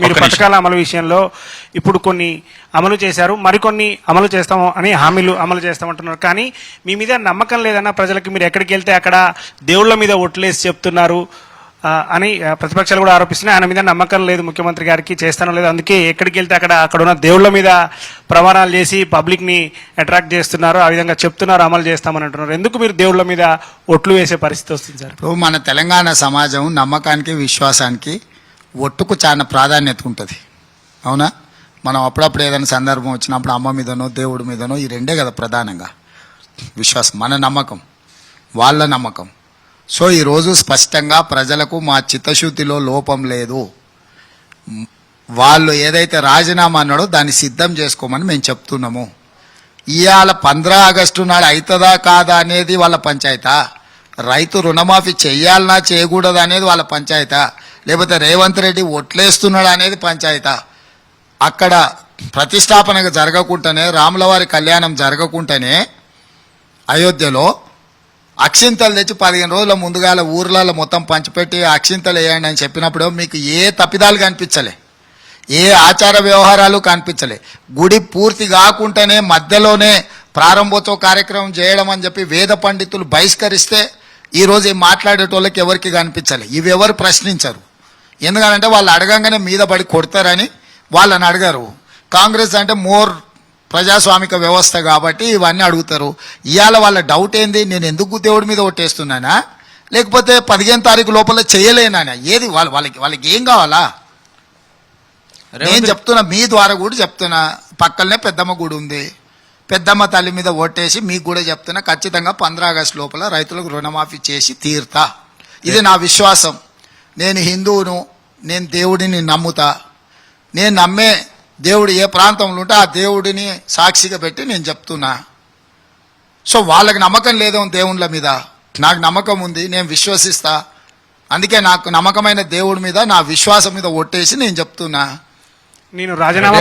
మీరు ఒక్క నిమిషం. పథకాల అమలు విషయంలో ఇప్పుడు కొన్ని అమలు చేశారు మరికొన్ని అమలు చేస్తాము అని హామీలు అమలు చేస్తామంటున్నారు. కానీ మీ మీద నమ్మకం లేదన్న ప్రజలకు మీరు ఎక్కడికి వెళ్తే అక్కడ దేవుళ్ళ మీద ఒట్లేసి చెప్తున్నారు అని ప్రతిపక్షాలు కూడా ఆరోపిస్తున్నాయి. ఆయన మీద నమ్మకం లేదు ముఖ్యమంత్రి గారికి చేస్తానో లేదు. అందుకే ఎక్కడికి వెళ్తే అక్కడ అక్కడ ఉన్న దేవుళ్ళ మీద ప్రమాణాలు చేసి పబ్లిక్ని అట్రాక్ట్ చేస్తున్నారు ఆ విధంగా చెప్తున్నారు అమలు చేస్తామని అంటున్నారు. ఎందుకు మీరు దేవుళ్ళ మీద ఒట్లు వేసే పరిస్థితి వస్తుంది సార్? ఇప్పుడు మన తెలంగాణ సమాజం నమ్మకానికి విశ్వాసానికి ఒట్టుకు చాలా ప్రాధాన్యత ఉంటుంది. అవునా? మనం అప్పుడప్పుడు ఏదైనా సందర్భం వచ్చినప్పుడు అమ్మ మీదనో దేవుడి మీదనో ఈ రెండే కదా ప్రధానంగా. విశ్వాసం మన నమ్మకం వాళ్ళ నమ్మకం. సో ఈరోజు స్పష్టంగా ప్రజలకు మా చిత్తశుద్ధిలో లోపం లేదు. వాళ్ళు ఏదైతే రాజీనామా అన్నాడో దాన్ని సిద్ధం చేసుకోమని మేము చెప్తున్నాము. ఇవాళ పంద్రా ఆగస్టు నాడు అవుతుందా కాదా అనేది వాళ్ళ పంచాయతా. రైతు రుణమాఫీ చేయాలనా చేయకూడదా అనేది వాళ్ళ పంచాయతా. లేకపోతే రేవంత్ రెడ్డి ఒట్లేస్తున్నాడు అనేది పంచాయతా. అక్కడ ప్రతిష్టాపనగా జరగకుండానే రాములవారి కళ్యాణం జరగకుండానే అయోధ్యలో అక్షింతలు తెచ్చి పదిహేను రోజుల ముందుగాల ఊర్లలో మొత్తం పంచిపెట్టి అక్షింతలు వేయండి అని చెప్పినప్పుడు మీకు ఏ తప్పిదాలు కనిపించలే. ఏ ఆచార వ్యవహారాలు కనిపించలే. గుడి పూర్తి కాకుండానే మధ్యలోనే ప్రారంభోత్సవ కార్యక్రమం చేయడం అని చెప్పి వేద పండితులు బహిష్కరిస్తే ఈరోజు మాట్లాడేటోళ్ళకి ఎవరికి కనిపించలే. ఇవి ఎవరు ప్రశ్నించరు. ఎందుకంటే వాళ్ళు అడగంగానే మీద పడి కొడతారని వాళ్ళని అడగరు. కాంగ్రెస్ అంటే మోర్ ప్రజాస్వామిక వ్యవస్థ కాబట్టి ఇవన్నీ అడుగుతారు. ఇవాళ వాళ్ళ డౌట్ ఏంది? నేను ఎందుకు దేవుడి మీద ఒట్టేస్తున్నానా? లేకపోతే పదిహేను తారీఖు లోపల చేయలేనా? ఏది? వాళ్ళ వాళ్ళకి వాళ్ళకి ఏం కావాలా? నేను చెప్తున్నా మీ ద్వారా కూడా చెప్తున్నా. పక్కనే పెద్దమ్మ గుడి ఉంది. పెద్దమ్మ తల్లి మీద ఓటేసి మీకు కూడా చెప్తున్నా. ఖచ్చితంగా పంద్రా ఆగస్టు లోపల రైతులకు రుణమాఫీ చేసి తీరుతా. ఇది నా విశ్వాసం. నేను హిందువును నేను దేవుడిని నమ్ముతా. నేను నమ్మే దేవుడు ఏ ప్రాంతంలో ఉంటే ఆ దేవుడిని సాక్షిగా పెట్టి నేను చెప్తున్నా. సో వాళ్ళకి నమ్మకం లేదు దేవుళ్ళ మీద. నాకు నమ్మకం ఉంది నేను విశ్వసిస్తా. అందుకే నాకు నమ్మకమైన దేవుడి మీద నా విశ్వాసం మీద ఒట్టేసి నేను చెప్తున్నా. నేను రాజీనామా